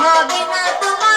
হবে না তোমার